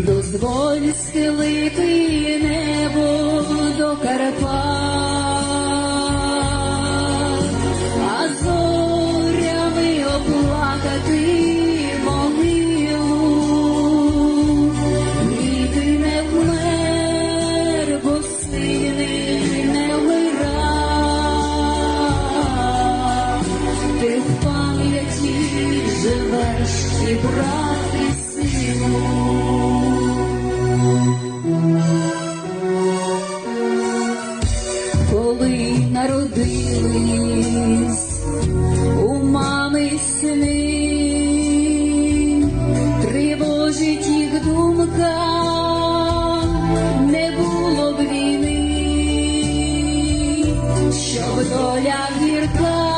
дозволь схилити небо до Карпат, щоб доля гірка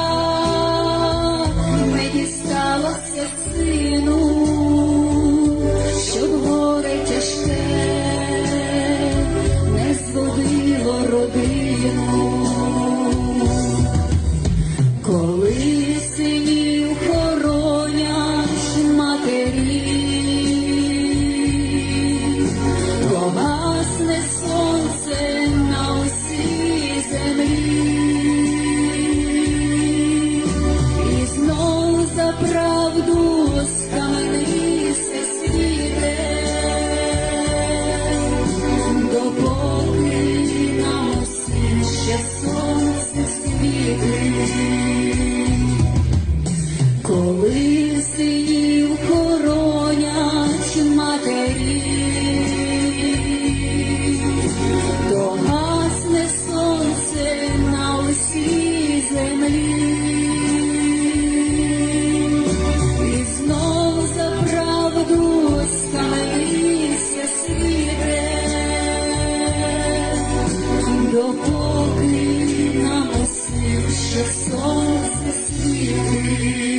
скаменися світе, допоки нам усім ще сонце світить. Коли синів хоронять матері, то гасне сонце на усій землі, допоки нам усім ще сонце світить.